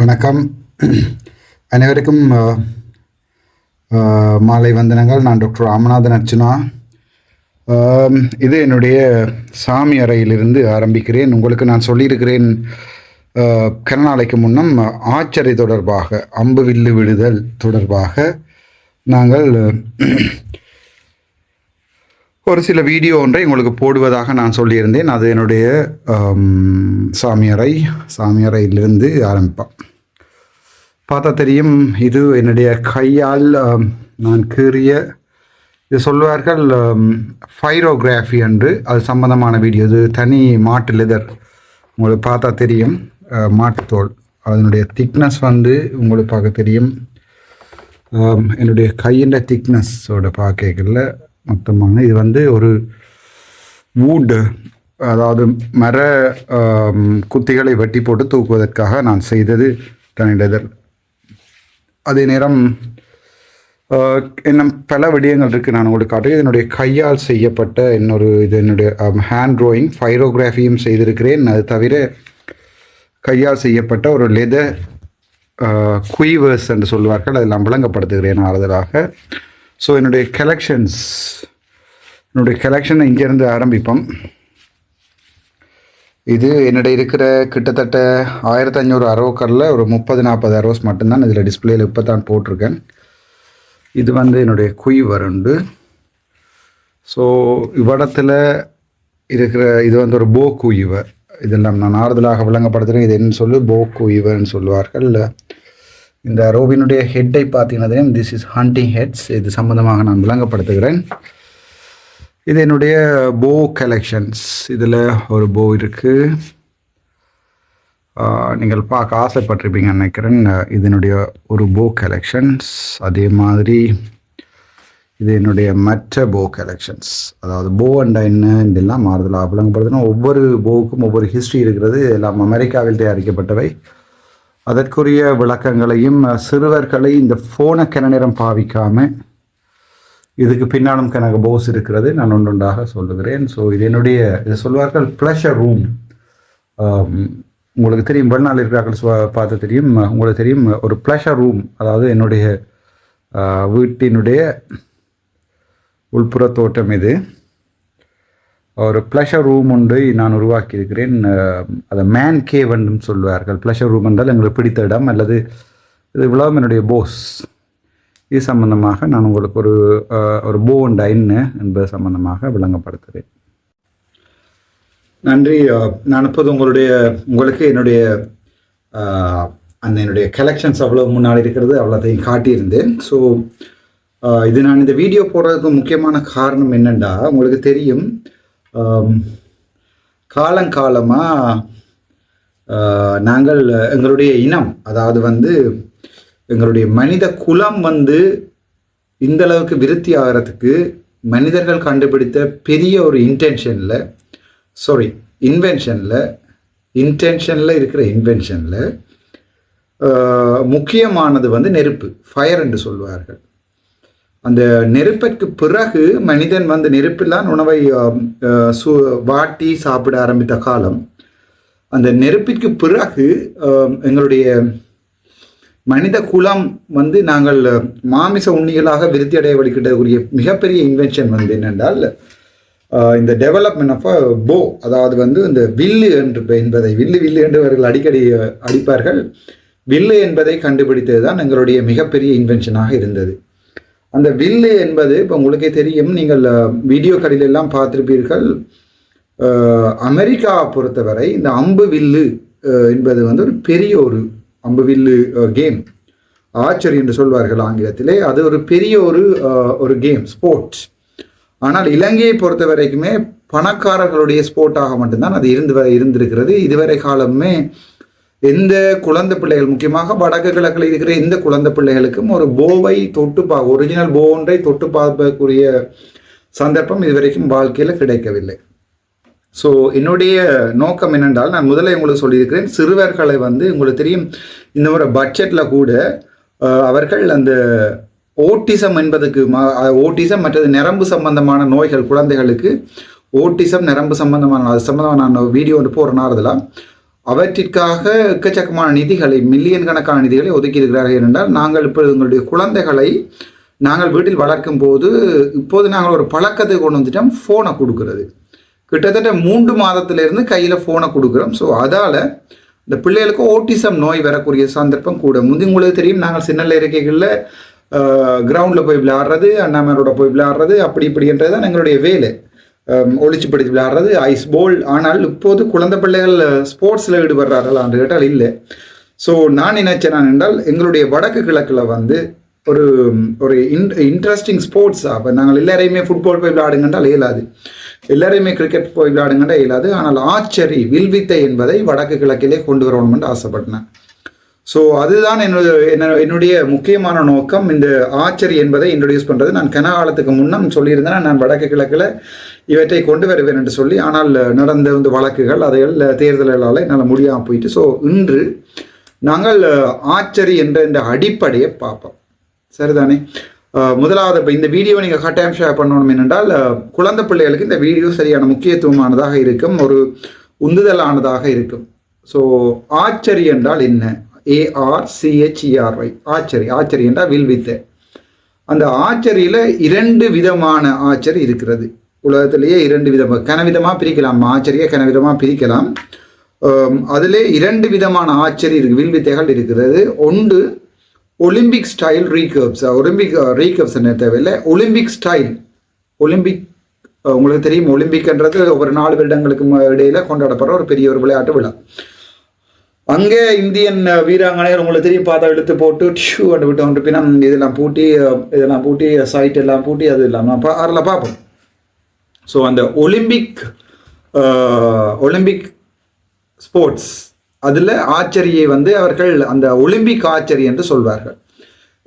வணக்கம். அனைவருக்கும் மாலை வந்தனங்கள். நான் டாக்டர் ராமநாதன் அர்ச்சனா இது என்னுடைய சாமி அறையிலிருந்து ஆரம்பிக்கிறேன். உங்களுக்கு நான் சொல்லியிருக்கிறேன் அஹ், முன்னம் ஆச்சரை தொடர்பாக அம்பு வில்லு விடுதல் தொடர்பாக நாங்கள் ஒரு சில வீடியோ ஒன்றை உங்களுக்கு போடுவதாக நான் சொல்லியிருந்தேன். அது என்னுடைய சாமியாரை சாமியறை சாமியறையிலிருந்து ஆரம்பிப்பேன் பார்த்தா தெரியும் இது என்னுடைய கையால் நான் கீறிய இது சொல்வார்கள் ஃபைரோகிராஃபி என்று. அது சம்பந்தமான வீடியோ இது தனி மாட்டு லெதர் உங்களுக்கு பார்த்தா தெரியும் மாட்டுத்தோல் அதனுடைய திக்னஸ் வந்து உங்களுக்கு பார்க்க தெரியும். என்னுடைய கையின் திக்னஸோட பார்க்கல மொத்தமாக இது வந்து ஒரு வூட் அதாவது மர குத்திகளை வெட்டி போட்டு தூக்குவதற்காக நான் செய்தது தனி லெதர் அதே நேரம் என்ன இன்னும் பல விடயங்கள் இருக்குது நான் உங்களுக்கு காட்டுகிறேன். என்னுடைய கையால் செய்யப்பட்ட இன்னொரு இது என்னுடைய ஹேண்ட் ட்ராயிங் ஃபைரோகிராஃபியும் செய்திருக்கிறேன். அது தவிர கையால் செய்யப்பட்ட ஒரு லெதர் குயிவர்ஸ் என்று சொல்வார்கள். அதெல்லாம் விளங்கப்படுத்துகிறேன் ஆறுதலாக. ஸோ என்னுடைய கலெக்ஷன்ஸ் என்னுடைய கலெக்ஷனை இங்கேருந்து ஆரம்பிப்போம். இது என்னுடைய இருக்கிற கிட்டத்தட்ட ஆயிரத்தி ஐநூறு அரோக்கரில் ஒரு முப்பது நாற்பது அரோஸ் மட்டும்தான் இதில் டிஸ்பிளேயில் இப்போ தான் போட்டிருக்கேன். இது வந்து என்னுடைய குய் உண்டு ஸோ இவ்விடத்தில் இருக்கிற இது வந்து ஒரு போ குயிவர் இதெல்லாம் நான் ஆறுதலாக விளங்கப்படுத்துகிறேன் இது என்ன சொல்லு போ குயிவர்னு சொல்லுவார்கள். இந்த ரோபினுடைய ஹெட்டை பார்த்தீங்கன்னா திஸ் இஸ் ஹண்டிங் ஹெட்ஸ் இது சம்மந்தமாக நான் விளங்கப்படுத்துகிறேன். இது என்னுடைய போ கலெக்ஷன்ஸ் இதில் ஒரு போ இருக்குது நீங்கள் பார்க்க ஆசைப்பட்டிருப்பீங்க நினைக்கிறேன். இது என்னுடைய ஒரு போ கலெக்ஷன்ஸ் அதே மாதிரி இது என்னுடைய மற்ற போ கலெக்ஷன்ஸ் அதாவது போ அண்டா என்ன இதெல்லாம் மாறுதலாக விளங்கப்படுதுன்னா ஒவ்வொரு போவுக்கும் ஒவ்வொரு ஹிஸ்ட்ரி இருக்கிறது. எல்லாம் அமெரிக்காவில் தயாரிக்கப்பட்டவை. அதற்குரிய விளக்கங்களையும் சிறுவர்களை இந்த ஃபோனை கிண நேரம் பாவிக்காமல் இதுக்கு பின்னாலும் கனக போஸ் இருக்கிறது. நான் ஒன்றொன்றாக சொல்லுகிறேன். ஸோ இது என்னுடைய இதை சொல்வார்கள் ப்ளஷர் ரூம் உங்களுக்கு தெரியும் வெளிநாள் இருக்கிறார்கள் பார்த்து தெரியும். உங்களுக்கு தெரியும் ஒரு ப்ளஷர் ரூம் அதாவது என்னுடைய வீட்டினுடைய உள்புற தோட்டம் இது. ஒரு ப்ளஷர் ரூம் ஒன்று நான் உருவாக்கியிருக்கிறேன். அதை மேன் கேவன் சொல்வார்கள். ப்ளஷர் ரூம் என்றால் எங்களுக்கு பிடித்த இடம் அல்லது இது இவ்வளவு என்னுடைய போஸ் இது சம்பந்தமாக நான் உங்களுக்கு ஒரு ஒரு போன் டைன்னு என்பது சம்பந்தமாக விளங்கப்படுத்துகிறேன் நன்றி. நான் இப்போது உங்களுடைய உங்களுக்கு என்னுடைய அந்த என்னுடைய கலெக்ஷன்ஸ் அவ்வளோ முன்னால் இருக்கிறது அவ்வளோத்தையும் காட்டியிருந்தேன். ஸோ இது நான் இந்த வீடியோ போடுறதுக்கு முக்கியமான காரணம் என்னென்னா உங்களுக்கு தெரியும். காலங்காலமாக நாங்கள் எங்களுடைய இனம் அதாவது வந்து எங்களுடைய மனித குலம் வந்து இந்த அளவுக்கு விருத்தி ஆகிறதுக்கு மனிதர்கள் கண்டுபிடித்த பெரிய ஒரு இன்டென்ஷனில் சாரி இன்வென்ஷனில் இன்டென்ஷனில் இருக்கிற இன்வென்ஷனில் முக்கியமானது வந்து நெருப்பு ஃபயர் என்று சொல்வார்கள். அந்த நெருப்பிற்கு பிறகு மனிதன் வந்து நெருப்பில்லான் உணவை சு வாட்டி சாப்பிட ஆரம்பித்த காலம். அந்த நெருப்பிற்கு பிறகு எங்களுடைய மனித குலம் வந்து நாங்கள் மாமிச உண்ணிகளாக விருத்தி அடைய வழிகிட்டக்கூடிய மிகப்பெரிய இன்வென்ஷன் வந்து என்னென்றால் இந்த டெவலப்மெண்ட் ஆஃப் போ அதாவது வந்து இந்த வில்லு என்று என்பதை வில்லு வில்லு என்று அவர்கள் அடிக்கடி அடிப்பார்கள். வில்லு என்பதை கண்டுபிடித்தது தான் எங்களுடைய மிகப்பெரிய இன்வென்ஷனாக இருந்தது. அந்த வில்லு என்பது இப்போ உங்களுக்கே தெரியும் நீங்கள் வீடியோக்களில் வீடியோ எல்லாம் பார்த்துருப்பீர்கள். அமெரிக்கா பொறுத்தவரை இந்த அம்பு வில்லு என்பது வந்து ஒரு பெரிய ஒரு அம்புவில்லு கேம் ஆச்சரி என்று சொல்வார்கள் ஆங்கிலத்திலே. அது ஒரு பெரிய ஒரு ஒரு கேம் ஸ்போர்ட்ஸ் ஆனால் இலங்கையை பொறுத்த வரைக்குமே பணக்காரர்களுடைய ஸ்போர்ட்டாக மட்டும்தான் அது இருந்து வ- இருந்திருக்கிறது. இதுவரை காலமே எந்த குழந்தை பிள்ளைகள் முக்கியமாக வடக்கு கிழக்கில் இருக்கிற எந்த குழந்தை பிள்ளைகளுக்கும் ஒரு போவை தொட்டு பா ஒரிஜினல் போ ஒன்றை தொட்டு பார்க்கக்கூடிய சந்தர்ப்பம் இதுவரைக்கும் வாழ்க்கையில் கிடைக்கவில்லை. ஸோ என்னுடைய நோக்கம் என்னென்றால் நான் முதல்ல உங்களுக்கு சொல்லியிருக்கிறேன் சிறுவர்களை வந்து உங்களுக்கு தெரியும் இந்த ஒரு பட்ஜெட்டில் கூட அவர்கள் அந்த ஓட்டிசம் என்பதுக்கு ஓட்டிசம் மற்றது நரம்பு சம்பந்தமான நோய்கள் குழந்தைகளுக்கு ஓட்டிசம் நரம்பு சம்பந்தமான அது சம்பந்தமான நான் வீடியோ ஒன்று போகிற அவற்றிற்காக எக்கச்சக்கமான நிதிகளை மில்லியன் கணக்கான நிதிகளை ஒதுக்கியிருக்கிறார்கள் என்றால் நாங்கள் இப்போ எங்களுடைய குழந்தைகளை நாங்கள் வீட்டில் வளர்க்கும் போது இப்போது நாங்கள் ஒரு பழக்கத்தை கொண்டு வந்துட்டோம் ஃபோனை கொடுக்கறது. கிட்டத்தட்ட மூன்று மாதத்திலிருந்து கையில் ஃபோனை கொடுக்குறோம். ஸோ அதால் இந்த பிள்ளைகளுக்கு ஓட்டிசம் நோய் வரக்கூடிய சந்தர்ப்பம் கூட. முந்தி உங்களுக்கு தெரியும் நாங்கள் சின்ன இருக்கைகளில் கிரவுண்டில் போய் விளையாடுறது அண்ணாமரோட போய் விளையாடுறது அப்படி இப்படின்றது தான் எங்களுடைய வேலை. ஒழிச்சு படித்து விளையாடுறது ஐஸ் போல் ஆனால் இப்போது குழந்தை பிள்ளைகள் ஸ்போர்ட்ஸில் ஈடுபடுறார்கள் என்று கேட்டால் இல்லை. ஸோ நான் நினைச்சேன் நான் என்றால் எங்களுடைய வடக்கு கிழக்கில் வந்து ஒரு ஒரு இன் இன்ட்ரெஸ்டிங் ஸ்போர்ட்ஸ் அப்போ நாங்கள் எல்லாரையுமே ஃபுட்பால் போய் விளையாடுங்கன்றால் இயலாது. எல்லாரையுமே கிரிக்கெட் போய் விளையாடுங்கண்டே இயலாது. ஆனால் ஆச்சரி வில்வித்தை என்பதை வடக்கு கிழக்கிலே கொண்டு வரணும்னு ஆசைப்பட்டேன். ஸோ அதுதான் என்னுடைய என்னுடைய முக்கியமான நோக்கம். இந்த ஆச்சரி என்பதை இன்ட்ரடியூஸ் பண்ணுறது நான் கன காலத்துக்கு முன்னம் சொல்லியிருந்தேன். நான் வடக்கு கிழக்கில் இவற்றை கொண்டு வருவேன் என்று சொல்லி ஆனால் நடந்த வந்து வழக்குகள் அதைகள் தேர்தல்களால் என்னால் முடியாமல் போயிட்டு. ஸோ இன்று நாங்கள் ஆச்சரி என்ற இந்த அடிப்படையை பார்ப்போம். சரிதானே? முதலாவது இப்போ இந்த வீடியோ நீங்கள் கட்டாயம் ஷேர் பண்ணணும் என்னென்றால் குழந்தை பிள்ளைகளுக்கு இந்த வீடியோ சரியான முக்கியத்துவமானதாக இருக்கும் ஒரு உந்துதலானதாக இருக்கும். ஸோ ஆச்சரி என்றால் என்ன? ஏஆர் சிஹெச்இஆர்ஒய் ஆச்சரி. ஆச்சரி என்றால் வில்வித்தை அந்த ஆச்சரியில் இரண்டு விதமான ஆச்சரி இருக்கிறது. உலகத்திலேயே இரண்டு விதமாக கனவிதமாக பிரிக்கலாம். ஆச்சரியை கனவிதமாக பிரிக்கலாம். அதிலே இரண்டு விதமான ஆச்சரி இருக்கு வில்வித்தைகள் இருக்கிறது. ஒன்று Olympic style recurve Olympic recurve என்ன தேவையில்லை? ஒலிம்பிக் ஸ்டைல் ஒலிம்பிக் உங்களுக்கு தெரியும் ஒலிம்பிக்ன்றது ஒரு நாலு வருடங்களுக்கு இடையில கொண்டாடப்படுற ஒரு பெரிய ஒரு விளையாட்டு விழா. அங்கே இந்தியன் வீராங்கனையர் உங்களுக்கு தெரியும் பார்த்தா எடுத்து போட்டு ஷூ அண்டு விட்டு வந்து பின்னம் இதெல்லாம் பூட்டி இதெல்லாம் பூட்டி சைட் எல்லாம் பூட்டி அது இல்லாமல் அதில் பார்ப்போம். ஸோ அந்த ஒலிம்பிக் ஒலிம்பிக் ஸ்போர்ட்ஸ் அதில் ஆச்சரியை வந்து அவர்கள் அந்த ஒலிம்பிக் ஆச்சரி என்று சொல்வார்கள்.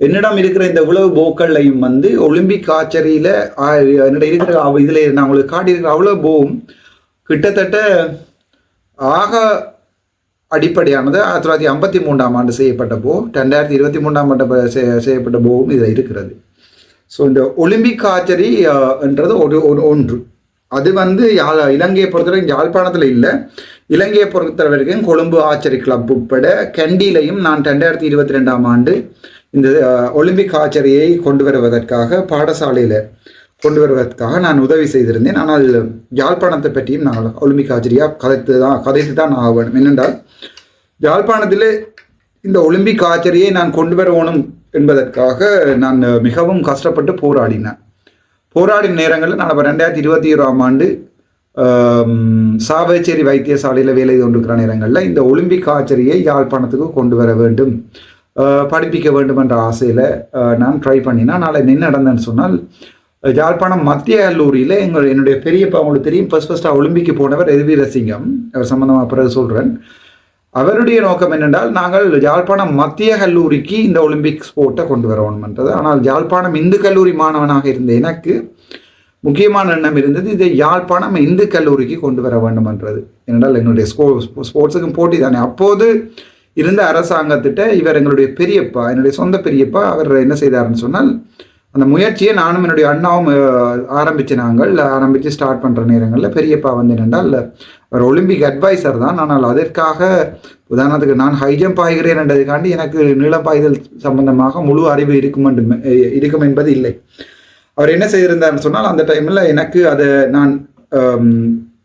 என்னிடம் இருக்கிற இந்த உழவு போக்கள்லையும் வந்து ஒலிம்பிக் ஆச்சரியில் என்னிடம் இருக்கிற இதில் நான் உங்களுக்கு காட்டியிருக்கிற அவ்வளோ போவும் கிட்டத்தட்ட ஆக அடிப்படையானது ஆயிரத்தி தொள்ளாயிரத்தி ஐம்பத்தி மூன்றாம் ஆண்டு செய்யப்பட்ட போ ரெண்டாயிரத்தி இருபத்தி மூன்றாம் ஆண்டு செய்யப்பட்ட போவும் இதில் இருக்கிறது. ஸோ இந்த ஒலிம்பிக் ஆச்சரி என்றது ஒரு ஒன்று. அது வந்து யாழ் இலங்கையை பொறுத்தவரைக்கும் யாழ்ப்பாணத்தில் இல்லை. இலங்கையை பொறுத்த வரைக்கும் கொழும்பு ஆச்சரி கிளப் உட்பட கண்டியிலையும் நான் ரெண்டாயிரத்தி இருபத்தி ரெண்டாம் ஆண்டு இந்த ஒலிம்பிக் ஆச்சரியை கொண்டு வருவதற்காக பாடசாலையில் கொண்டு வருவதற்காக நான் உதவி செய்திருந்தேன். ஆனால் யாழ்ப்பாணத்தை பற்றியும் நான் ஒலிம்பிக் ஆச்சரியாக கதைத்து தான் கதைத்து தான் ஆக வேணும் என்னென்றால் யாழ்ப்பாணத்தில் இந்த ஒலிம்பிக் ஆச்சரியை நான் கொண்டு வரணும் என்பதற்காக நான் மிகவும் கஷ்டப்பட்டு போராடினேன். போராடின நேரங்களில் நான் ரெண்டாயிரத்தி இருபத்தி ஓராம் ஆண்டு சாவச்சேரி வைத்தியசாலையில் வேலை கொண்டிருக்கிற நேரங்களில் இந்த ஒலிம்பிக் ஆச்சரியை யாழ்ப்பாணத்துக்கு கொண்டு வர வேண்டும் படிப்பிக்க வேண்டும் என்ற ஆசையில் நான் ட்ரை பண்ணினா நாளை நின்று நடந்தேன்னு சொன்னால் யாழ்ப்பாணம் மத்திய கல்லூரியில் எங்கள் என்னுடைய பெரியப்பா அவங்களுக்கு தெரியும் ஃபஸ்ட் ஃபஸ்ட்டாக ஒலிம்பிக்கு போனவர் எதிர்வீரசிங்கம் அவர் சம்மந்தமாக பிறகு சொல்கிறேன் அவருடைய நோக்கம் என்னென்றால் நாங்கள் யாழ்ப்பாணம் மத்திய கல்லூரிக்கு இந்த ஒலிம்பிக் ஸ்போர்ட்டை கொண்டு வர ஆனால் யாழ்ப்பாணம் இந்து கல்லூரி மாணவனாக இருந்த எனக்கு முக்கியமான எண்ணம் இருந்தது இதை யாழ்ப்பாணம் இந்து கல்லூரிக்கு கொண்டு வர வேண்டும் என்றது. ஏனென்றால் எங்களுடைய ஸ்போ ஸ்போர்ட்ஸுக்கும் போட்டி தானே. அப்போது இருந்த அரசாங்கத்திட்ட இவர் எங்களுடைய பெரியப்பா என்னுடைய சொந்த பெரியப்பா அவர் என்ன செய்தார்னு சொன்னால் அந்த முயற்சியை நானும் என்னுடைய அண்ணாவும் ஆரம்பித்து நாங்கள் ஆரம்பித்து ஸ்டார்ட் பண்ணுற நேரங்களில் பெரியப்பா வந்து என்னென்றால் அவர் ஒலிம்பிக் அட்வைசர் தான். ஆனால் அதற்காக உதாரணத்துக்கு நான் ஹை ஜம்ப் ஆகிறேன் என்றதுக்காண்டி எனக்கு நீளப்பாய்தல் சம்பந்தமாக முழு அறிவு இருக்கும் இருக்கும் என்பது இல்லை. அவர் என்ன செய்திருந்தார்னு சொன்னால் அந்த டைமில் எனக்கு அதை நான்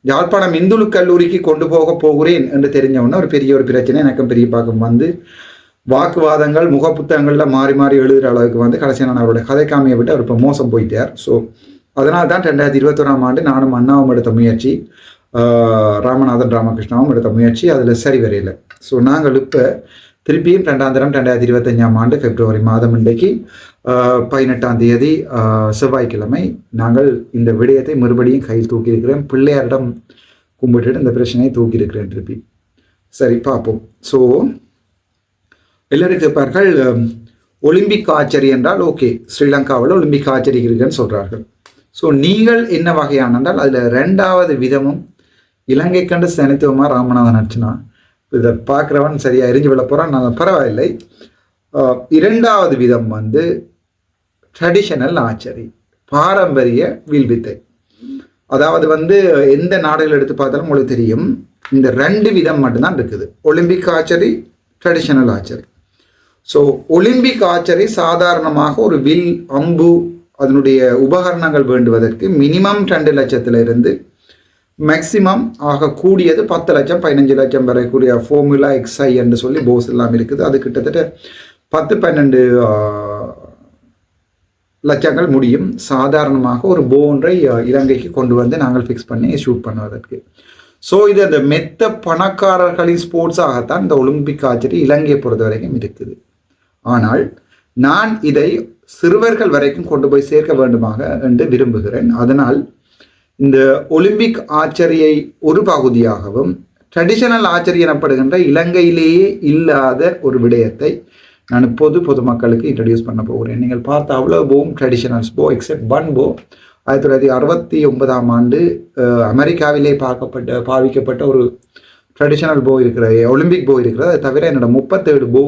யாழ்ப்பாணம் இந்துலு கல்லூரிக்கு கொண்டு போக போகிறேன் என்று தெரிஞ்சவுடனே ஒரு பெரிய ஒரு பிரச்சனை எனக்கும் பெரிய பாக்கம் வந்து வாக்குவாதங்கள் முக புத்தகங்களில் மாறி மாறி எழுதுகிற அளவுக்கு வந்து கடைசியாக நான் அவருடைய கதைக்காமையை விட்டு அவர் இப்போ மோசம் போயிட்டார். ஸோ அதனால தான் ரெண்டாயிரத்தி இருபத்தொராம் ஆண்டு நானும் அண்ணாவும் எடுத்த முயற்சி ராமநாதன் ராமகிருஷ்ணாவும் எடுத்த முயற்சி அதில் சரி வரையில. ஸோ நாங்கள் இப்போ திருப்பியும் ரெண்டாம் தரம் ரெண்டாயிரத்தி இருபத்தஞ்சாம் ஆண்டு பிப்ரவரி மாதம் இன்றைக்கு பதினெட்டாம் தேதி செவ்வாய்க்கிழமை நாங்கள் இந்த விடயத்தை மறுபடியும் கையில் தூக்கியிருக்கிறேன் பிள்ளையாரிடம் கும்பிட்டுட்டு இந்த பிரச்சனையை தூக்கியிருக்கிறேன் திருப்பி. சரி பார்ப்போம். ஸோ எல்லோரும் கேட்பார்கள் ஒலிம்பிக் ஆச்சரி என்றால் ஓகே ஸ்ரீலங்காவில் ஒலிம்பிக் ஆச்சரி இருக்குன்னு சொல்கிறார்கள் ஸோ நீங்கள் என்ன வகையான என்றால் அதில் ரெண்டாவது விதமும் இலங்கை கண்டு தனித்துவமாக ராமநாதன் அர்ச்சனா இதை பார்க்குறவன் சரியாக எரிஞ்சு விட போகிறான் நான் பரவாயில்லை. இரண்டாவது விதம் வந்து ட்ரெடிஷனல் ஆச்சரி பாரம்பரிய வில்வித்தை. அதாவது வந்து எந்த நாடுகள் எடுத்து பார்த்தாலும் உங்களுக்கு தெரியும் இந்த ரெண்டு விதம் மட்டும்தான் இருக்குது. Olympic archery traditional archery. So Olympic archery சாதாரணமாக ஒரு வில் அம்பு அதனுடைய உபகரணங்கள் வேண்டுவதற்கு மினிமம் ரெண்டு லட்சத்திலிருந்து மேக்சிமம் ஆக கூடியது பத்து லட்சம் பதினஞ்சு லட்சம் வரைக்கூடிய ஃபோமுலா எக்ஸ்ஐ என்று சொல்லி போஸ் எல்லாம் இருக்குது. அது கிட்டத்தட்ட பத்து பன்னெண்டு லட்சங்கள் முடியும். சாதாரணமாக ஒரு போன்றை இலங்கைக்கு கொண்டு வந்து நாங்கள் ஃபிக்ஸ் பண்ணி ஷூட் பண்ணுவதற்கு. ஸோ இது அந்த மெத்த பணக்காரர்களின் ஸ்போர்ட்ஸாகத்தான் இந்த ஒலிம்பிக் ஆச்சரி இலங்கையை பொறுத்த வரைக்கும் இருக்குது. ஆனால் நான் இதை சிறுவர்கள் வரைக்கும் கொண்டு போய் சேர்க்க வேண்டுமாக என்று விரும்புகிறேன். அதனால் இந்த ஒலிம்பிக் ஆச்சரியை ஒரு பகுதியாகவும் ட்ரெடிஷனல் ஆச்சரி எனப்படுகின்ற இலங்கையிலேயே இல்லாத ஒரு விடயத்தை நான் பொது பொதுமக்களுக்கு இன்ட்ரடியூஸ் பண்ண போகிறேன் நீங்கள் பார்த்த அவ்வளோ போவும் ட்ரெடிஷனல்ஸ் போ எக்ஸப்ட் ஒன் போ ஆயிரத்தி தொள்ளாயிரத்தி அறுபத்தி ஒன்பதாம் ஆண்டு அமெரிக்காவிலே பார்க்கப்பட்ட பாவிக்கப்பட்ட ஒரு ட்ரெடிஷனல் போ இருக்கிற ஒலிம்பிக் போ இருக்கிறது. அதை தவிர என்னோட முப்பத்தேழு போ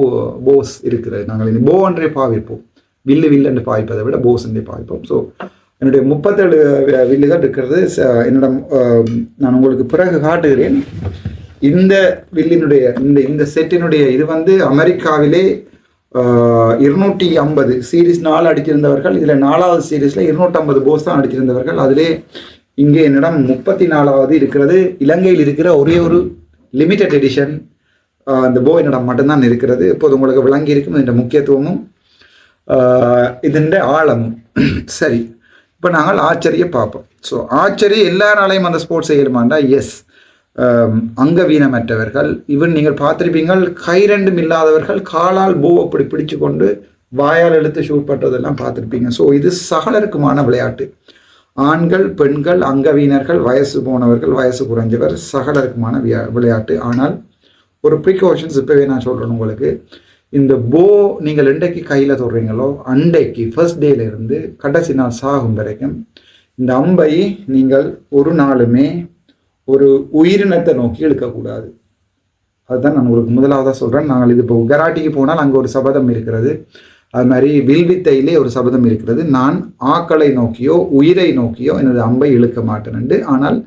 போஸ் இருக்கிறது. நாங்கள் இந்த போ ஒன்றே பாவிப்போம். வில்லு வில்லு என்று பாவிப்பதை விட போஸ் என்றே பாவிப்போம். ஸோ என்னுடைய முப்பத்தேழு வில்லுகள் இருக்கிறது. என்னோட நான் உங்களுக்கு பிறகு காட்டுகிறேன். இந்த வில்லினுடைய இந்த இந்த செட்டினுடைய இது வந்து அமெரிக்காவிலே இருநூற்றி ஐம்பது சீரீஸ் நாலு அடிச்சிருந்தவர்கள் இதில் நாலாவது சீரீஸில் இருநூற்றம்பது போஸ் தான் அடிச்சிருந்தவர்கள் அதிலே இங்கே என்னிடம் முப்பத்தி நாலாவது இருக்கிறது. இலங்கையில் இருக்கிற ஒரே ஒரு லிமிட்டட் எடிஷன் அந்த போ என்னிடம் மட்டும்தான் இருக்கிறது. இப்போது உங்களுக்கு விளங்கி இருக்கும் இதன் முக்கியத்துவமும் இதன் ஆழமும். சரி. இப்போ நாங்கள் ஆச்சரிய பார்ப்போம். ஸோ ஆச்சரிய எல்லாராலையும் அந்த ஸ்போர்ட்ஸ் செய்யணுமாண்டா எஸ் அங்கவீனமற்றவர்கள். இவன் நீங்கள் பார்த்துருப்பீங்கள் கை ரெண்டும் இல்லாதவர்கள் காலால் போ அப்படி பிடிச்சு கொண்டு வாயால் எடுத்து ஷூட் பண்ணுறதெல்லாம் பார்த்துருப்பீங்க. ஸோ இது சகலருக்குமான விளையாட்டு. ஆண்கள் பெண்கள் அங்கவீனர்கள் வயசு போனவர்கள் வயசு குறைஞ்சவர் சகலருக்குமான விளையாட்டு. ஆனால் ஒரு ப்ரிகாஷன்ஸ் இப்போவே நான் சொல்கிறேன் உங்களுக்கு. இந்த போ நீங்கள் எண்டைக்கு கையில் தொடுறீங்களோ அண்டைக்கு ஃபர்ஸ்ட் டேலேருந்து கடைசி நாள் சாகும் வரைக்கும் இந்த அம்பை நீங்கள் ஒரு நாளுமே ஒரு உயிரினத்தை நோக்கி எடுக்கக்கூடாது அதுதான் நான் உங்களுக்கு முதலாவதாக சொல்கிறேன் நாங்கள் இது இப்போ கராட்டிக்கு போனால் அங்கே ஒரு சபதம் இருக்கிறது. அது மாதிரி வில்வித்தையிலே ஒரு சபதம் இருக்கிறது. நான் ஆக்களை நோக்கியோ உயிரை நோக்கியோ எனது அம்பை இழுக்க மாட்டேன் ஆனால்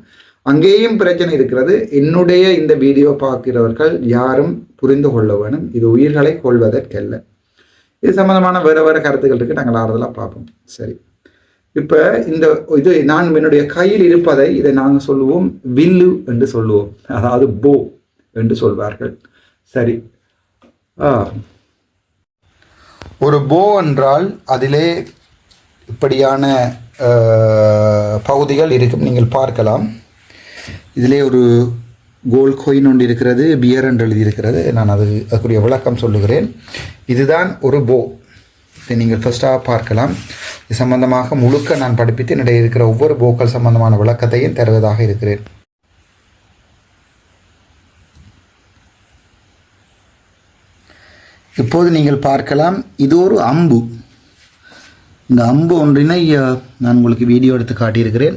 அங்கேயும் பிரச்சனை இருக்கிறது. என்னுடைய இந்த வீடியோ பார்க்கிறவர்கள் யாரும் புரிந்து கொள்ள வேணும். இது உயிர்களை கொள்வதற்கல்ல. இது சம்மந்தமான வேறு வேறு கருத்துக்கள் இருக்குது நாங்கள் ஆறுதலாக பார்ப்போம். சரி. இப்போ இந்த இது நான் என்னுடைய கையில் இருப்பதை இதை நாங்கள் சொல்லுவோம் வில்லு என்று சொல்லுவோம். அதாவது போ என்று சொல்வார்கள். சரி. ஒரு போ என்றால் அதிலே இப்படியான பகுதிகள் இருக்கும். நீங்கள் பார்க்கலாம். இதிலே ஒரு கோல் கோயின் ஒன்று இருக்கிறது பியர் என்று எழுதியிருக்கிறது. நான் அது அதுக்குரிய விளக்கம் சொல்லுகிறேன். இதுதான் ஒரு போ. இதை நீங்கள் ஃபஸ்ட்டாக பார்க்கலாம். இது சம்பந்தமாக முழுக்க நான் படிப்பித்து என்னுடைய இருக்கிற ஒவ்வொரு போக்கள் சம்பந்தமான விளக்கத்தையும் தருவதாக இருக்கிறேன். இப்போது நீங்கள் பார்க்கலாம் இது ஒரு அம்பு. இந்த அம்பு ஒன்றினை நான் உங்களுக்கு வீடியோ எடுத்து காட்டியிருக்கிறேன்.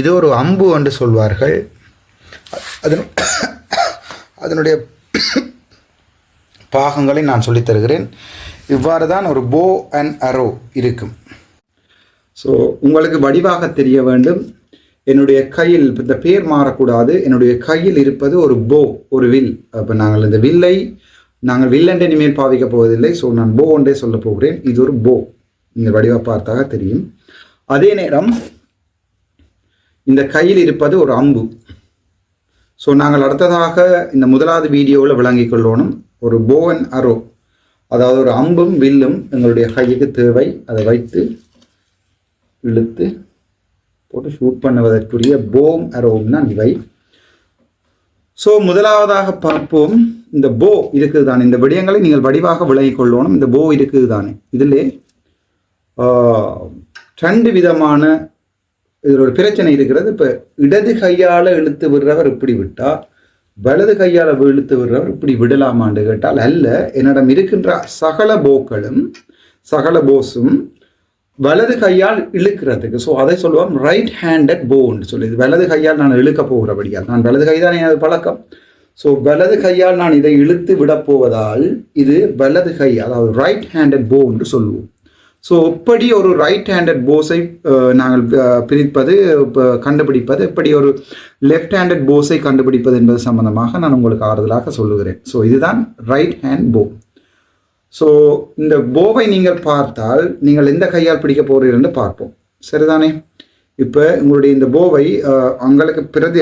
இது ஒரு அம்பு என்று சொல்வார்கள். அதன் அதனுடைய பாகங்களை நான் சொல்லித் தருகிறேன். இவ்வாறு தான் ஒரு போ அண்ட் அரோ இருக்கும். ஸோ உங்களுக்கு வடிவாக தெரிய வேண்டும். என்னுடைய கையில் இந்த பேர் மாறக்கூடாது. என்னுடைய கையில் இருப்பது ஒரு போ ஒரு வில். அப்போ நாங்கள் இந்த வில்லை நாங்கள் வில்லென்று இனிமேல் பாவிக்க போவதில்லை. ஸோ நான் போ ஒன்றே சொல்ல போகிறேன். இது ஒரு போ நீங்கள் வடிவாக பார்த்தாக தெரியும். அதே நேரம் இந்த கையில் இருப்பது ஒரு அம்பு. ஸோ நாங்கள் அடுத்ததாக இந்த முதலாவது வீடியோவில் விளங்கிக் கொள்ளணும். ஒரு போ அண்ட் அரோ அதாவது ஒரு அம்பும் வில்லும் எங்களுடைய கைக்கு தேவை. அதை வைத்து இழுத்து போட்டு ஷூட் பண்ணுவதற்குரிய போம் அரோம் தான் இவை. ஸோ முதலாவதாக பார்ப்போம். இந்த போ இருக்குது தானே இந்த விடயங்களை நீங்கள் வடிவாக விலகிக் கொள்ளணும். இந்த போ இருக்குது தானே இதில் ரெண்டு விதமான இதில் ஒரு பிரச்சனை இருக்கிறது. இப்போ இடது கையால் இழுத்து விடுறவர் இப்படி விட்டால் வலது கையால் இழுத்து விடுறவர் இப்படி விடலாமான்னு கேட்டால் அல்ல. என்னிடம் இருக்கின்ற சகல போக்களும் சகல போஸும் வலது கையால் இழுக்கிறதுக்கு ஸோ அதை சொல்லுவோம் ரைட் ஹேண்டட் போன்னு சொல்லி. இது வலது கையால் நான் இழுக்க போகிறபடியால். நான் வலது கை தான் எனது பழக்கம்? ஸோ வலது கையால் நான் இதை இழுத்து விடப்போவதால் இது வலது கை அதாவது ரைட் ஹேண்டட் போ என்று சொல்லுவோம். ஸோ எப்படி ஒரு ரைட் ஹேண்டட் போஸை நாங்கள் பிரிப்பது கண்டுபிடிப்பது எப்படி ஒரு லெஃப்ட் ஹேண்டட் போஸை கண்டுபிடிப்பது என்பது சம்பந்தமாக நான் உங்களுக்கு ஆறுதலாக சொல்லுகிறேன். ஸோ இதுதான் ரைட் ஹேண்ட் போ ஸோ இந்த போவை நீங்கள் பார்த்தால் நீங்கள் எந்த கையால் பிடிக்க போகிறீர்கள் என்று பார்ப்போம். சரிதானே? இப்போ உங்களுடைய இந்த போவை உங்களுக்கு பிரதி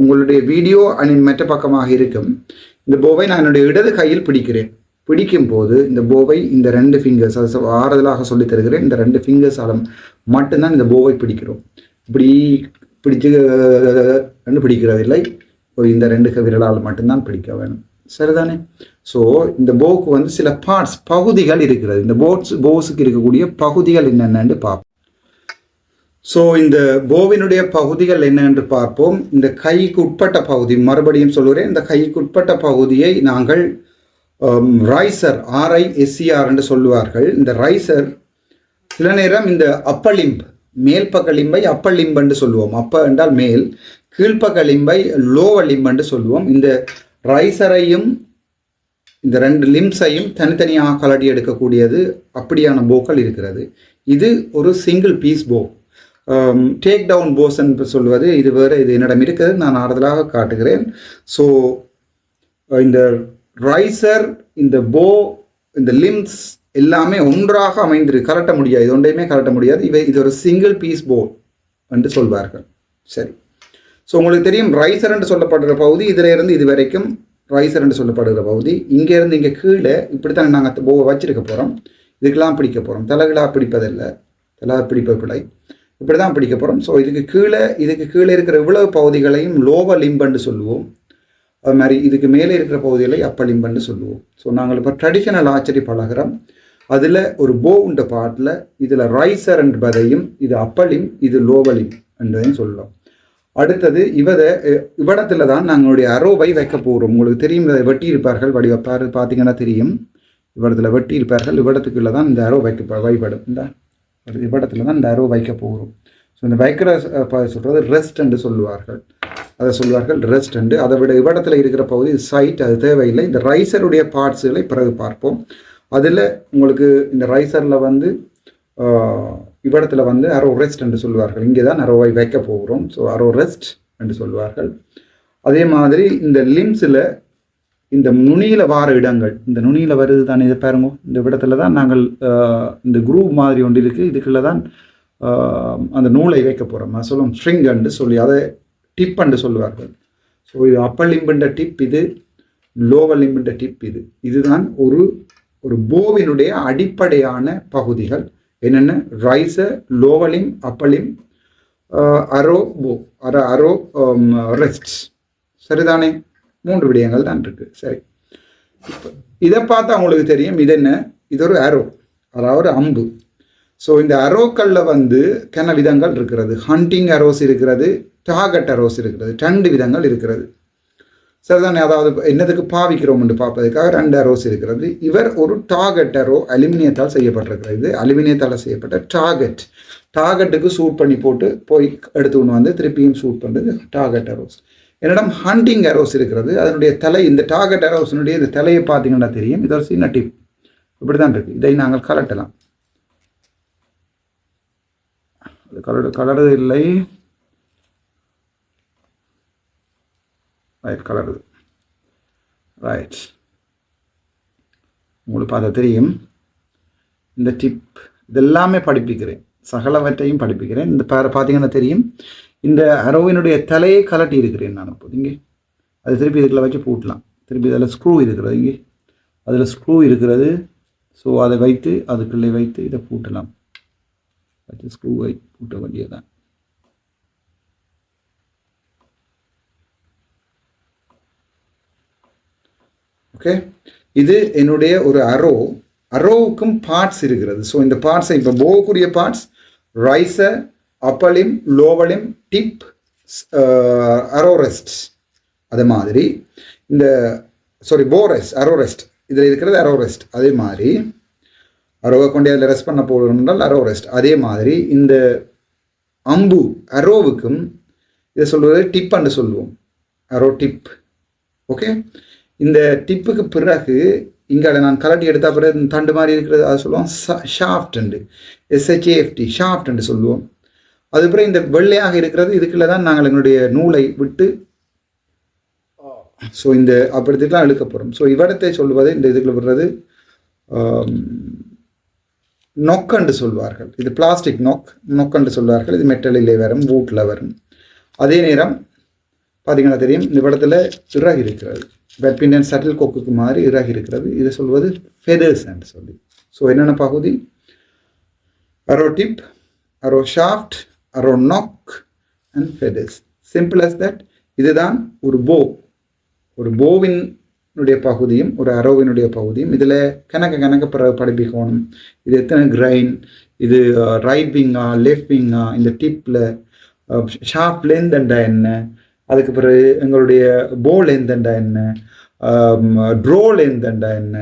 உங்களுடைய வீடியோ அணி மற்ற பக்கமாக இருக்கும். இந்த போவை நான் என்னுடைய இடது கையில் பிடிக்கிறேன். பிடிக்கும் போது இந்த போவை இந்த ரெண்டு ஃபிங்கர்ஸ் அது ஆறுதலாக சொல்லித் தருகிறேன். இந்த ரெண்டு ஃபிங்கர்ஸால் மட்டும்தான் இந்த போவை பிடிக்கிறோம். இப்படி பிடிச்சு ரெண்டு பிடிக்கிறதில்லை ஒரு இந்த ரெண்டு விரலால் மட்டும்தான் பிடிக்க வேணும். சரிதானே? ஸோ இந்த போவுக்கு வந்து சில பார்ட்ஸ் பகுதிகள் இருக்கிறது. இந்த போட்ஸ் போஸுக்கு இருக்கக்கூடிய பகுதிகள் என்னென்னு பார்ப்போம். ஸோ இந்த போவினுடைய பகுதிகள் என்னென்று பார்ப்போம். இந்த கைக்கு உட்பட்ட பகுதி மறுபடியும் சொல்கிறேன் இந்த கைக்கு உட்பட்ட பகுதியை நாங்கள் Um, ரைசர் ஆர்ஐஎஸ்சிஆர் என்று சொல்லுவார்கள். இந்த ரைசர் சில நேரம் இந்த அப்பர் லிம்ப் மேல் லிம்பை சொல்லுவோம். அப்ப என்றால் மேல் கீழ்ப்பக்க லிம்பை லோவர் என்று சொல்லுவோம். இந்த ரைசரையும் இந்த ரெண்டு லிம்ஸையும் தனித்தனியாக கலடி எடுக்கக்கூடியது அப்படியான போக்கள் இருக்கிறது. இது ஒரு single piece bow take down bows என்று சொல்வது இது வேறு இது என்னிடம் இருக்கிறது நான் ஆறுதலாக காட்டுகிறேன். ஸோ இந்த ரைசர் இந்த போ இந்த லிம்ஸ் எல்லாமே ஒன்றாக அமைந்திருக்கு கலட்ட முடியாது. இது ஒன்றையுமே கலட்ட முடியாது. இவை இது ஒரு சிங்கிள் பீஸ் போ என்று சொல்வார்கள். சரி. ஸோ உங்களுக்கு தெரியும் ரைசர் என்று சொல்லப்படுற பகுதி இதில் இருந்து இது வரைக்கும் ரைசர் என்று சொல்லப்படுகிற பகுதி. இங்கேருந்து இங்கே கீழே இப்படித்தான் நாங்கள் போவை வச்சிருக்க போகிறோம் இதுக்கெல்லாம் பிடிக்க போகிறோம் தலைகளாக பிடிப்பதில்லை. தலை பிடிப்ப பிழை இப்படி தான் பிடிக்க போகிறோம் ஸோ இதுக்கு கீழே இதுக்கு கீழே இருக்கிற இவ்வளவு பகுதிகளையும் லோவ லிம்பன்னு சொல்லுவோம். அது மாதிரி இதுக்கு மேலே இருக்கிற பகுதிகளை அப்பளிம்பன்னு சொல்லுவோம். ஸோ நாங்கள் இப்போ ட்ரெடிஷனல் ஆச்சரி பழகிறோம் அதில் ஒரு போ உண்ட பாட்டில் இதில் ரைசர் பதையும் இது அப்பலிம் இது லோவலிம் என்றதையும் சொல்லலாம். அடுத்தது இவதை இவ்விடத்துல தான் நாங்களுடைய அரோவை வைக்க போகிறோம் உங்களுக்கு தெரியும் இதை வெட்டி இருப்பார்கள் வடிவ பார்த்தீங்கன்னா தெரியும். இவ்விடத்துல வெட்டி இருப்பார்கள் இவ்வடத்துக்குள்ளே தான் இந்த அரோ வைக்க வைப்படும் இந்த இவ்விடத்துல தான் இந்த அரோ வைக்க போகிறோம் ஸோ இந்த வைக்கிற சொல்கிறது ரெஸ்ட் என்று சொல்லுவார்கள். அதை சொல்வார்கள் ரெஸ்ட் அண்டு அதை விட இவ்விடத்தில் இருக்கிற பகுதி சைட் அது தேவையில்லை. இந்த ரைசருடைய பார்ட்ஸுகளை பிறகு பார்ப்போம். அதில் உங்களுக்கு இந்த ரைசரில் வந்து இவ்விடத்தில் வந்து அரோ ரெஸ்ட் என்று சொல்வார்கள். இங்கே தான் அரோவை வைக்க போகிறோம். ஸோ அரோ ரெஸ்ட் என்று சொல்வார்கள். அதே மாதிரி இந்த லிம்ஸில் இந்த நுனியில் வார இடங்கள் இந்த நுனியில் வருது தானே இதை பாருங்க. இந்த இடத்துல தான் நாங்கள் இந்த குரூப் மாதிரி ஒன்று இருக்குது இதுக்குள்ள தான் அந்த நூலை வைக்க போகிறோம் சொல்லுவோம் ஸ்ட்ரிங் என்று சொல்லி அதை டிப் என்று சொல்லுவார்கள். ஸோ இது அப்பர் லிம்புன்ற டிப் இது லோவர் லிம்புன்ற டிப் இது. இதுதான் ஒரு ஒரு போவினுடைய அடிப்படையான பகுதிகள். என்னென்ன? ரைசர் லோவலிம் அப்பலிம் அரோ போ அர அரோ ரெஸ்ட் um, சரிதானே? மூன்று விடயங்கள் தான் இருக்கு. சரி. இதை பார்த்தா உங்களுக்கு தெரியும் இது என்ன? இது ஒரு அரோ அதாவது அம்பு. ஸோ இந்த அரோக்களில் வந்து கன விதங்கள் இருக்கிறது. ஹண்டிங் அரோஸ் இருக்கிறது டாகட் அரோஸ் இருக்கிறது ரெண்டு விதங்கள் இருக்கிறது. சரிதானே? அதாவது என்னதுக்கு பாவிக்கிறோம்னு பார்ப்பதுக்காக ரெண்டு அரோஸ் இருக்கிறது. இவர் ஒரு டாகட் அரோ அலுமினியத்தால் செய்யப்பட்டிருக்கிறது. இது அலுமினியத்தால் செய்யப்பட்ட டாகட் டாகட்டுக்கு சூட் பண்ணி போட்டு போய் எடுத்து கொண்டு வந்து திருப்பியும் சூட் பண்ணுறது டாகட் அரோஸ் என்னிடம் ஹண்டிங் அரோஸ் இருக்கிறது. அதனுடைய தலை இந்த டாகட் அரோஸினுடைய இந்த தலையை பார்த்தீங்கன்னா தெரியும். இது ஒரு சின்ன டிப் இப்படி தான் இருக்குது இதை நாங்கள் கலட்டலாம். அது கலடு இல்லை. ரைட் கலருது ரைட் உங்களுக்கு பார்த்தா தெரியும். இந்த டிப் இதெல்லாமே படிப்பிக்கிறேன். சகலவற்றையும் படிப்பிக்கிறேன். இந்த பேரை பார்த்தீங்கன்னா தெரியும். இந்த அரோவினுடைய தலையை கலட்டி இருக்கிறேன் நான் இப்போ இங்கே. அது திருப்பி இதுக்குள்ள வச்சு பூட்டலாம். திருப்பி அதில் ஸ்க்ரூ இருக்கிறது. இங்கே. அதில் ஸ்க்ரூ இருக்கிறது. ஸோ அதை வைத்து அதுக்குள்ளே வைத்து இதை பூட்டலாம். அது ஸ்க்ரூவை பூட்ட வேண்டியதுதான். ஓகே இது என்னுடைய ஒரு அரோ அரோவுக்கும் பார்ட்ஸ் இருக்கிறது. ஸோ இந்த பார்ட்ஸை இப்போ போகக்கூடிய parts riser upper limb lower limb tip arrow rest அது மாதிரி இந்த சாரி போரெஸ்ட் அரோரெஸ்ட் இதில் இருக்கிறது அரோரெஸ்ட் அதே மாதிரி அரோவை கொண்டு அதில் ரெஸ்ட் பண்ண போகணும் என்றால் அரோ ரெஸ்ட் அதே மாதிரி இந்த அம்பு அரோவுக்கும் இதை சொல்வது டிப் என்று சொல்லுவோம். அரோ டிப் ஓகே இந்த டிப்புக்கு பிறகு இங்கே நான் கலட்டி எடுத்த பிறகு இந்த தண்டு மாதிரி இருக்கிறது அதை சொல்லுவோம். ஷாஃப்ட் எஸ்ஹெச்ஏஎஃப்டி ஷாஃப்ட் என்று சொல்லுவோம். அதுக்கப்புறம் இந்த வெள்ளையாக இருக்கிறது இதுக்குள்ள தான் நாங்கள் எங்களுடைய நூலை விட்டு ஸோ இந்த அப்படித்தான் இழுக்க போகிறோம் ஸோ இவரத்தை சொல்லுவது இந்த இதுக்குள்ள விடுறது நொக்கண்டு சொல்வார்கள். இது பிளாஸ்டிக் நொக் நொக்கண்டு சொல்வார்கள். இது மெட்டலிலே வரும் வூட்டில் வரும். அதே நேரம் பார்த்தீங்கன்னா தெரியும் இந்த படத்தில் இறகு இருக்கிறது. பேட்மிண்டன் சட்டில் கொக்குக்கு மாதிரி இறகு இருக்கிறது. இதை சொல்வது ஃபெதர்ஸ் என்று சொல்லி. ஸோ என்னென்ன பகுதி? Arrow tip arrow shaft arrow nock and feathers simple as that இதுதான் ஒரு போ ஒரு போவின் போவினுடைய பகுதியும் ஒரு அரோவினுடைய பகுதியும் இதில் கணக்க கணக்க பிற படிப்பிக்கணும். இது எத்தனை கிரைன் இது ரைட் விங்கா லெஃப்ட் விங்கா இந்த டிப்பில் ஷார்ப் லென்த் என்ன? அதுக்கு பிறகு எங்களுடைய போ லென்த் என்ன? ட்ரோ லென்த் என்ன?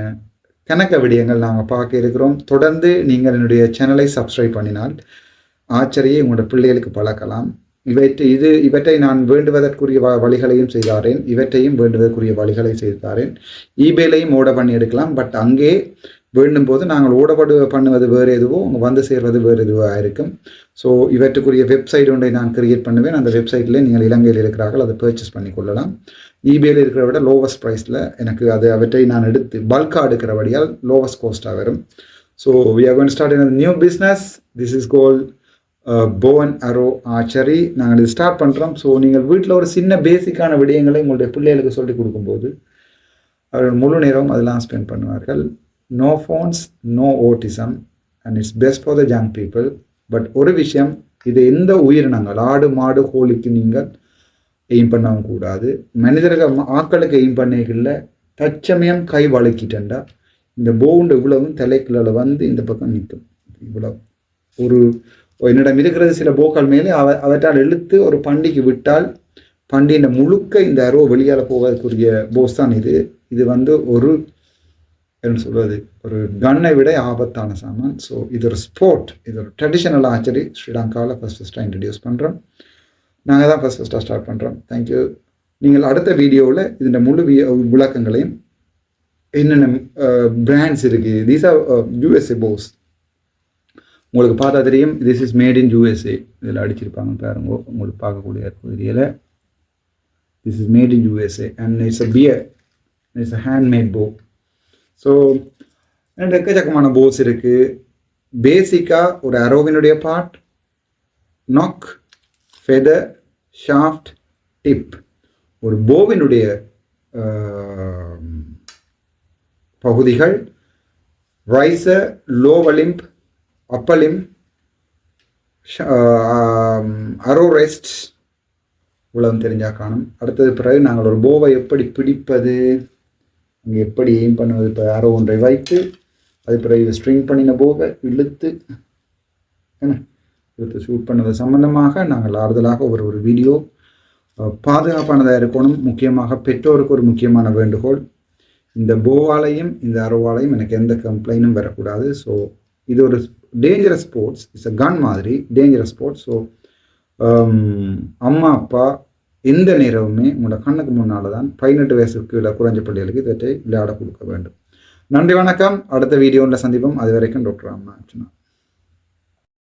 கணக்க விடயங்கள் நாங்கள் பார்க்க இருக்கிறோம். தொடர்ந்து நீங்கள் என்னுடைய சேனலை சப்ஸ்கிரைப் பண்ணினால் ஆச்சரியை உங்களோட பிள்ளைகளுக்கு பழக்கலாம். இவற்றை இது இவற்றை நான் வேண்டுவதற்குரிய வ வழிகளையும் செய்தாரேன் இவற்றையும் வேண்டுவதற்குரிய வழிகளை செய்தாரேன் இபேலையும் ஓட பண்ணி எடுக்கலாம். பட் அங்கே வேண்டும் போது நாங்கள் ஓடப்படு பண்ணுவது வேறு எதுவோ அங்கே வந்து சேர்வது வேறு எதுவாக இருக்கும் ஸோ இவற்றுக்குரிய வெப்சைட் ஒன்றை நான் கிரியேட் பண்ணுவேன். அந்த வெப்சைட்டில் நீங்கள் இலங்கையில் இருக்கிறார்கள் அதை பர்ச்சேஸ் பண்ணி கொள்ளலாம். இபேல இருக்கிற விட லோவஸ்ட் ப்ரைஸில் எனக்கு அது அவற்றை நான் எடுத்து பல்காக எடுக்கிறபடியால் லோவஸ்ட் கோஸ்ட்டாக வரும். So we are gonna start in new business this is called bow and arrow archery நாங்கள் இது ஸ்டார்ட் பண்ணுறோம் ஸோ நீங்கள் வீட்டில் ஒரு சின்ன பேசிக்கான விடயங்களை உங்களுடைய பிள்ளைகளுக்கு சொல்லிக் கொடுக்கும்போது அவர்கள் முழு நேரம் அதெல்லாம் ஸ்பெண்ட் பண்ணுவார்கள். No phones no autism and it's best for the junk people but ஒரு விஷயம் இது எந்த உயிரினங்கள் ஆடு மாடு கோழிக்கு நீங்கள் எய்ம் பண்ணவும் கூடாது. மனிதர்கள் ஆக்களுக்கு எய்ம் பண்ணிக்கல தச்சமயம் கை வழுக்கிட்டேன்டா இந்த போண்டு இவ்வளவும் தலைக்குள்ள வந்து இந்த பக்கம் நிற்கும். இவ்வளோ ஒரு என்னிடம் இருக்கிறது சில போக்கள் மேலே அவ அவற்றால் இழுத்து ஒரு பண்டிக்கு விட்டால் பண்டியின் முழுக்க இந்த அரோ வெளியால் போவதற்குரிய போஸ் தான் இது. இது வந்து ஒரு என்ன சொல்வது ஒரு கன்னை விட ஆபத்தான சாமான். ஸோ இது ஒரு ஸ்போர்ட் இது ஒரு ட்ரெடிஷ்னல் ஆச்சரி. ஸ்ரீலங்காவில் ஃபஸ்ட் ஃபஸ்ட்டாக இன்ட்ரடியூஸ் பண்ணுறோம் நாங்கள் தான் ஃபஸ்ட் ஃபஸ்ட்டாக ஸ்டார்ட் பண்ணுறோம் தேங்க்யூ நீங்கள் அடுத்த வீடியோவில் இதன் முழு விளக்கங்களையும் என்னென்ன பிராண்ட்ஸ் இருக்குது தீஸ் ஆர் யூஎஸ்ஏ போஸ் உங்களுக்கு பார்த்தா தெரியும் this is made in USA இதில் அடிச்சிருப்பாங்க பாருங்க உங்களுக்கு பார்க்கக்கூடிய பகுதியில் this is made in USA and it's a bear it's a handmade bow so ரெண்டு எக்கச்சக்கமான போஸ் இருக்குது பேசிக்காக ஒரு அரோவினுடைய part nock feather shaft tip ஒரு போவினுடைய பகுதிகள் ரைசர் லோவலிம்ப் அப்பலிம் அரோ ரெஸ்ட் உலகம் தெரிஞ்சால் காணும். அடுத்தது பிறகு நாங்கள் ஒரு போவை எப்படி பிடிப்பது அங்கே எப்படி எய்ம் பண்ணுவது இப்போ அரோ ஒன்றை வைத்து அது பிறகு ஸ்ட்ரிங் பண்ணின போக இழுத்து என்ன? இழுத்து ஷூட் பண்ணுவது சம்பந்தமாக நாங்கள் ஆறுதலாக ஒரு ஒரு வீடியோ பாதுகாப்பானதாக இருக்கணும். முக்கியமாக பெற்றோருக்கு ஒரு முக்கியமான வேண்டுகோள். இந்த போவாலையும் இந்த அரோவாலையும் எனக்கு எந்த கம்ப்ளைண்டும் வரக்கூடாது. ஸோ இது ஒரு dangerous sports it's a gun மாதிரி டேஞ்சரஸ் ஸ்போர்ட்ஸ் ஸோ அம்மா அப்பா எந்த நேரமுமே உங்களோட கண்ணுக்கு முன்னால் தான் பதினெட்டு வயசுக்கு கீழே குறைஞ்ச பிள்ளைகளுக்கு இதை விளையாட கொடுக்க வேண்டும். நன்றி வணக்கம். அடுத்த வீடியோவில் சந்திப்போம். அது வரைக்கும் டாக்டர் அம்மா